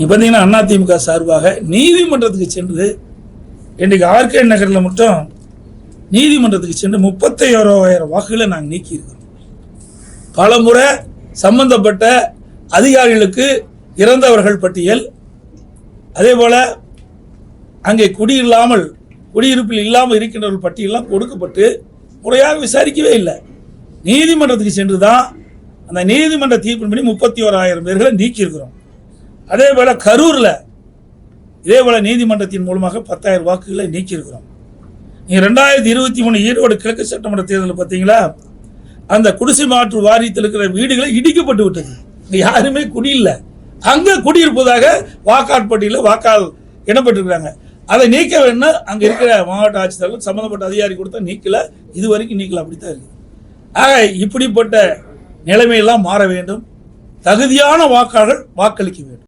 பார்த்தீங்கன்னா அதிமுக சார்பாக நீதிமன்றத்துக்கு சென்று இன்றைக்கு ஆர்கே நகரில் மட்டும் நீதிமன்றத்துக்கு சென்று முப்பத்தையோராயிரம் வாக்குகளை நாங்கள் நீக்கியிருக்கிறோம் பல முறை சம்பந்தப்பட்ட அதிகாரிகளுக்கு இறந்தவர்கள் பட்டியல். அதே போல் அங்கே குடியில்லாமல் குடியிருப்பில் இல்லாமல் இருக்கின்றவர்கள் பட்டியலாம் கொடுக்கப்பட்டு முறையாக விசாரிக்கவே இல்லை. நீதிமன்றத்துக்கு சென்று தான் அந்த நீதிமன்ற தீர்ப்பின்படி முப்பத்தி ஓராயிரம் பேர்களை நீக்கியிருக்கிறோம். அதே போல கரூரில் இதே போல நீதிமன்றத்தின் மூலமாக பத்தாயிரம் வாக்குகளை நீக்கியிருக்கிறோம். நீங்கள் ரெண்டாயிரத்தி இருபத்தி மூணு ஈரோடு கிழக்கு சட்டமன்ற தேர்தலில் பார்த்தீங்களா? அந்த குடிசை மாற்று வாரியத்தில் இருக்கிற வீடுகளை இடிக்கப்பட்டு விட்டது. இங்கே யாருமே குடியில்லை. அங்கே குடியிருப்பதாக வாக்காட்பட்டியில் வாக்கால் இடம்பெற்றிருக்கிறாங்க அதை நீக்க வேணும்னா அங்கே இருக்கிற மாவட்ட ஆட்சித்தலைவர் சம்மந்தப்பட்ட அதிகாரி கொடுத்தா நீக்கல. இது வரைக்கும் நீக்கல. அப்படித்தான் இருக்கு. ஆக இப்படிப்பட்ட நிலைமையெல்லாம் மாற வேண்டும். தகுதியான வாக்காளர் வாக்களிக்க வேண்டும்.